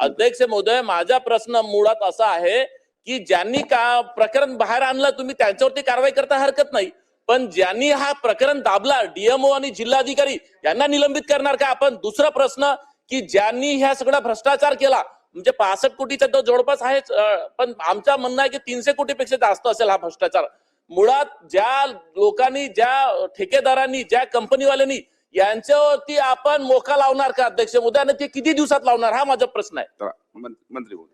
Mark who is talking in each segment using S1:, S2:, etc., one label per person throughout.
S1: अध्यक्ष महोदय माझा प्रश्न मुळात असा आहे की ज्यांनी का प्रकरण बाहेर आणलं तुम्ही त्यांच्यावरती कारवाई करता हरकत नाही. पण ज्यांनी हा प्रकरण दाबला डीएमओ आणि जिल्हाधिकारी यांना निलंबित करणार का? आपण दुसरा प्रश्न की ज्यांनी ह्या सगळा भ्रष्टाचार केला म्हणजे पासष्ट कोटीचा तो जवळपास आहेच पण आमचा म्हणणं आहे की तीनशे कोटीपेक्षा जास्त असेल हा भ्रष्टाचार. मुळात ज्या लोकांनी ज्या ठेकेदारांनी ज्या कंपनीवाल्यांनी यांच्यावरती आपण मोका लावणार का अध्यक्ष महोदय आणि ते किती दिवसात लावणार? हा माझा प्रश्न आहे.
S2: मंत्री बोल.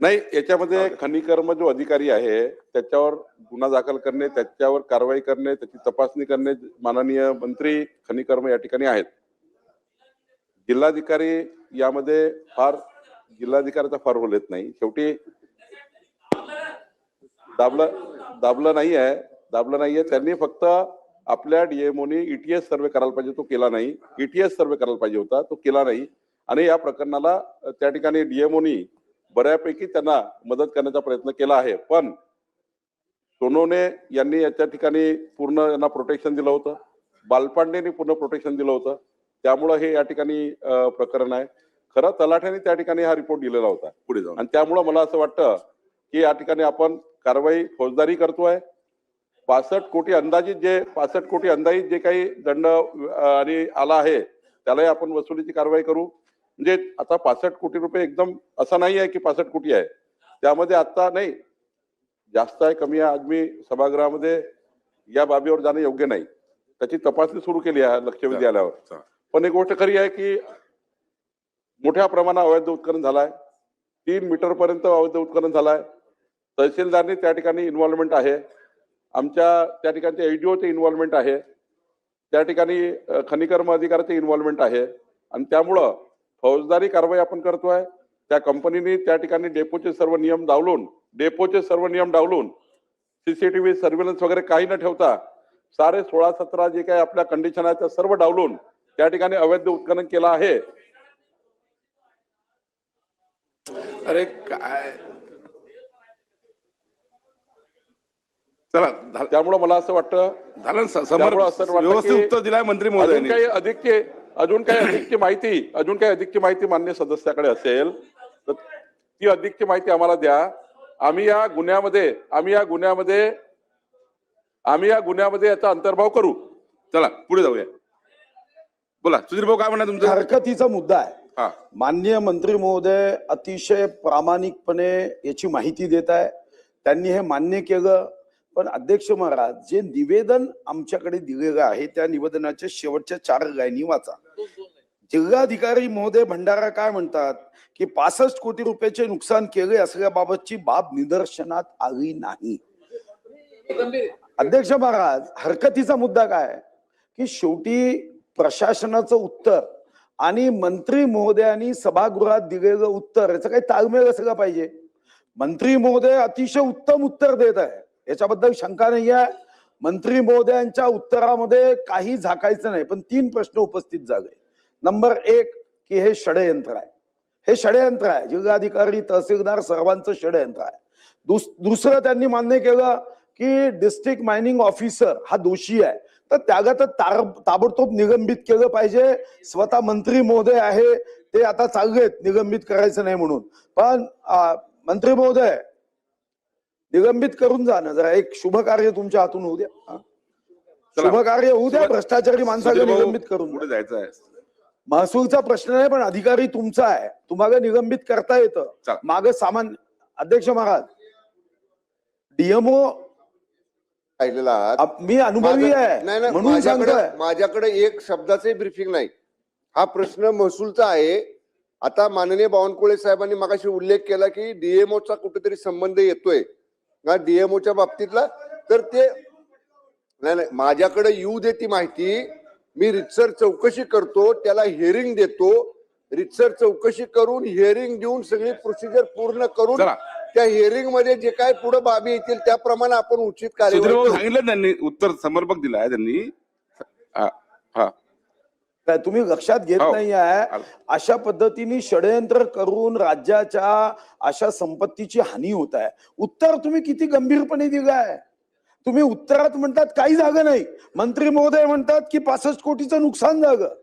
S3: नाही याच्यामध्ये खनिकर्म जो अधिकारी आहे त्याच्यावर गुन्हा दाखल करणे त्याच्यावर कारवाई करणे त्याची तपासणी करणे माननीय मंत्री खनिकर्म या ठिकाणी आहेत. जिल्हाधिकारी यामध्ये फार जिल्हाधिकाऱ्याचा फार रोल येत नाही. शेवटी दाबलं दाबलं नाही आहे दाबलं नाहीये. त्यांनी फक्त आपल्या डीएमओनी ईटीएस सर्वे करायला पाहिजे. तो केला नाही. ईटीएस सर्वे करायला पाहिजे होता. तो केला नाही. आणि या प्रकरणाला त्या ठिकाणी डीएमओनी बऱ्यापैकी त्यांना मदत करण्याचा प्रयत्न केला आहे. पण सोनवणे यांनी याच्या ठिकाणी पूर्ण यांना प्रोटेक्शन दिलं होतं. बालपांडेनी पूर्ण प्रोटेक्शन दिलं होतं. त्यामुळं हे या ठिकाणी प्रकरण आहे. खरं तलाठ्याने त्या ठिकाणी हा रिपोर्ट दिलेला होता.
S2: पुढे जाऊन.
S3: आणि त्यामुळं मला असं वाटतं की या ठिकाणी आपण कारवाई फौजदारी करतोय. पासष्ट कोटी अंदाजित जे पासष्ट कोटी अंदाजित जे काही दंड आणि आला आहे त्यालाही आपण वसुलीची कारवाई करू. म्हणजे आता पासष्ट कोटी रुपये एकदम असा नाही आहे की पासष्ट कोटी आहे. त्यामध्ये आता नाही. जास्त आहे कमी आहे आज मी सभागृहामध्ये या बाबीवर जाणं योग्य नाही. त्याची तपासणी सुरू केली आहे लक्षवेधी आल्यावर. पण एक गोष्ट खरी आहे की मोठ्या प्रमाणात अवैध उत्खनन झालाय. तीन मीटर पर्यंत अवैध उत्खनन झालाय. तहसीलदारनी त्या ठिकाणी इन्व्हॉल्वमेंट आहे. आमच्या त्या ठिकाणच्या एडीओचे इन्व्हॉल्वमेंट आहे. त्या ठिकाणी खनिकर्म अधिकाऱ्याचे इन्व्हॉल्वमेंट आहे. आणि त्यामुळं फौजदारी कारवाई आपण करतोय. त्या कंपनीने त्या ठिकाणी डेपोचे सर्व नियम डावलून डेपोचे सर्व नियम डावलून सीसीटीव्ही सर्व्हिलन्स वगैरे काही न ठेवता सारे सोळा सतरा जे काही आपल्या कंडिशन आहे त्या सर्व डावलून त्या ठिकाणी अवैध उत्खनन केलं आहे.
S2: अरे काय? चला
S3: त्यामुळं मला असं वाटतं
S2: झालं
S3: त्यामुळं असं
S2: व्यवस्थित
S3: की
S2: उत्तर दिलाय मंत्री
S3: अजून
S2: महोदयांनी.
S3: काही अधिकची अजून काही अधिकची माहिती अजून काही अधिकची माहिती मान्य सदस्याकडे असेल तर ती अधिकची माहिती आम्हाला द्या. आम्ही या गुन्ह्यामध्ये आम्ही या गुन्ह्यामध्ये आम्ही या गुन्ह्यामध्ये याचा अंतर्भाव करू.
S2: चला पुढे जाऊया. बोला सुधीर भाऊ काय म्हणा तुमचं?
S4: हरकतीचा मुद्दा आहे.
S2: हा.
S4: माननीय मंत्री महोदय अतिशय प्रामाणिकपणे याची माहिती देत आहे. त्यांनी हे मान्य केलं. पण अध्यक्ष महाराज जे निवेदन आमच्याकडे दिलेलं आहे त्या निवेदनाच्या शेवटच्या चार लाईनी वाचा. जिल्हाधिकारी महोदय भंडारा काय म्हणतात? की पासष्ट कोटी रुपयाचे नुकसान केले असल्याबाबतची बाब निदर्शनात आली नाही. अध्यक्ष महाराज हरकतीचा मुद्दा काय? की शेवटी प्रशासनाचं उत्तर आणि मंत्री महोदयांनी सभागृहात दिलेलं उत्तर याचा काही ताळमेळ असला पाहिजे. मंत्री महोदय अतिशय उत्तम उत्तर देत आहे. याच्याबद्दल शंका नाही आहे मंत्री महोदयांच्या उत्तरामध्ये काही झाकायचं नाही पण तीन प्रश्न उपस्थित झाले नंबर एक की हे षडयंत्र आहे. हे षडयंत्र आहे. जिल्हाधिकारी तहसीलदार सर्वांचं षडयंत्र आहे. दुस दुसरं त्यांनी मान्य केलं की डिस्ट्रिक्ट मायनिंग ऑफिसर हा दोषी आहे. तर त्याला तर तार ताबडतोब निलंबित केलं पाहिजे. स्वतः मंत्री महोदय आहे ते आता चाललेत निलंबित करायचं नाही म्हणून. पण मंत्री महोदय निलंबित करून जा ना जरा एक शुभ कार्य तुमच्या हातून होऊ द्या. हा. शुभ कार्य होऊ द्या भ्रष्टाचारी माणसाला निलंबित करून.
S2: पुढे जायचं आहे
S4: महसूलचा प्रश्न नाही पण अधिकारी तुमचा आहे. तुम्हाला निलंबित करता येतं. माग सामान्य अध्यक्ष महाराज डीएमओ. मी अनुभवी आहे.
S5: नाही नाही
S4: म्हणून
S5: माझ्याकडे माझ्याकडे एक शब्दाचे ब्रीफिंग नाही. हा प्रश्न महसूलचा आहे. आता माननीय बावनकुळे साहेबांनी मगाशी उल्लेख केला की डीएमओचा कुठेतरी संबंध येतोय. का डीएमओच्या बाबतीतला? तर ते नाही नाही माझ्याकडे येऊ दे ती माहिती. मी रितसर चौकशी करतो त्याला हिअरिंग देतो. रितसर चौकशी करून हिअरिंग देऊन सगळी प्रोसिजर पूर्ण करून. त्या हिअरिंगमध्ये जे काय पुढे बाबी येतील त्याप्रमाणे आपण उचित
S2: सुधीर
S5: कार्यवाही
S2: भाऊ
S5: करू.
S2: सांगितलं त्यांनी उत्तर समर्पक दिलाय त्यांनी. हा.
S4: तुम्ही लक्षात घेत
S2: हो.
S4: नाही आहे. अशा पद्धतीने षडयंत्र करून राज्याच्या अशा संपत्तीची हानी होत आहे. उत्तर तुम्ही किती गंभीरपणे दिलं आहे तुम्ही उत्तरात म्हणतात काही झालं नाही. मंत्री महोदय म्हणतात की पासष्ट कोटीचं नुकसान झालं.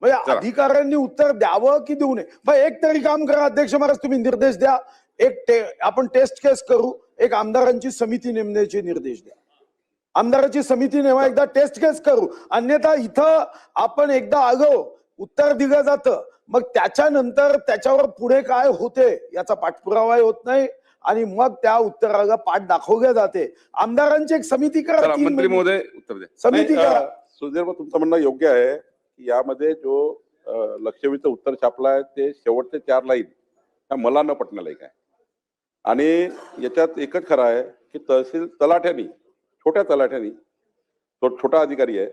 S4: म्हणजे. अधिकाऱ्यांनी उत्तर द्यावं की देऊ नये? मग एक तरी काम करा अध्यक्ष महाराज तुम्ही निर्देश द्या. एक आपण टेस्ट केस करू. एक आमदारांची समिती नेमण्याचे निर्देश द्या. आमदाराची समिती नेमा एकदा टेस्ट केस करू. अन्यथा इथं आपण एकदा आलो उत्तर दिलं जातं. मग त्याच्यानंतर त्याच्यावर पुढे काय होते याचा पाठपुरावाही होत नाही आणि मग त्या उत्तराला पाठ दाखवल्या जाते. आमदारांची एक समिती करा
S2: मंत्री. महोदय उत्तर द्या.
S4: समिती करा.
S3: सुधीर तुमचं म्हणणं योग्य आहे की यामध्ये जो लक्षवेधीचं उत्तर छापलं आहे ते शेवटचे चार लाईन ह्या मला न पटण्यालायक आहे आणि याच्यात एकच खरं आहे की तहसील तलाठ्यांनी छोट्या तलाठ्यांनी तो छोटा अधिकारी आहे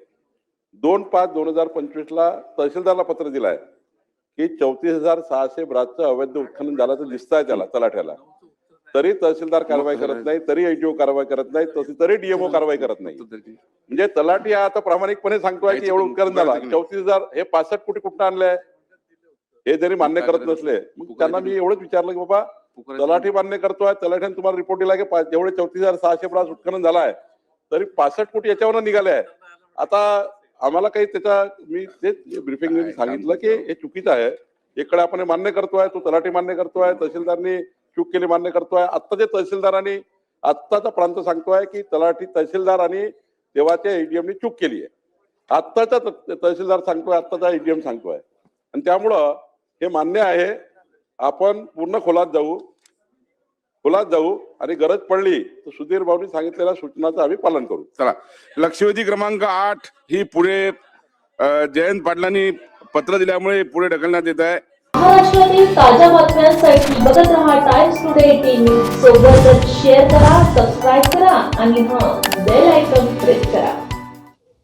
S3: दोन पाच दोन हजार पंचवीस ला तहसीलदारला पत्र दिलं आहे की चौतीस हजार सहाशे ब्राजचं अवैध उत्खनन झाल्याचं दिसत आहे त्याला तलाठ्याला. तरी तहसीलदार कारवाई करत नाही तरी एचडीओ कारवाई करत नाही तशी तरी डीएमओ कारवाई करत नाही. म्हणजे तलाठी हा आता प्रामाणिकपणे सांगतोय की एवढं उपकरण झाला. चौतीस हजार हे पासष्ट कोटी कुठं आणलंय? हे जरी मान्य करत नसले मग त्यांना मी एवढंच विचारलं की बाबा तलाठी मान्य करतोय तलाठ्याने तुम्हाला रिपोर्ट दिला की जेवढे चौतीस हजार सहाशे ब्रास उत्खनन झालाय तरी पासष्ट कोटी याच्यावर निघाले आहे. आता आम्हाला काही त्याचा मी तेच ब्रिफिंग सांगितलं की हे चुकीचं आहे. इकडे आपण मान्य करतोय तो तलाठी मान्य करतोय तहसीलदारनी चूक केली मान्य करतोय. आत्ताचे तहसीलदारांनी आत्ताचा प्रांत सांगतोय की तलाठी तहसीलदार आणि तेव्हाच्या एडीएमनी चूक केली आहे. आत्ताचा तहसीलदार सांगतोय आत्ताचा एडीएम सांगतोय. आणि त्यामुळं हे मान्य आहे. आपण पूर्ण खोलात जाऊ. खोलात जाऊ आणि गरज पडली तर सुधीर भाऊनी सांगितलेल्या सूचनाचं आम्ही पालन करू.
S2: चला. लक्षवेधी क्रमांक आठ ही पुढे जयंत पाटलांनी पत्र दिल्यामुळे पुढे ढकलण्यात येत आहे.
S6: महाराष्ट्रातील ताज्या बातम्यांसाठी बघत रहा टाइम्स टुडे टीव्ही सोबतच शेअर करा सबस्क्राईब करा आणि हा बेल आयकॉन प्रेस करा.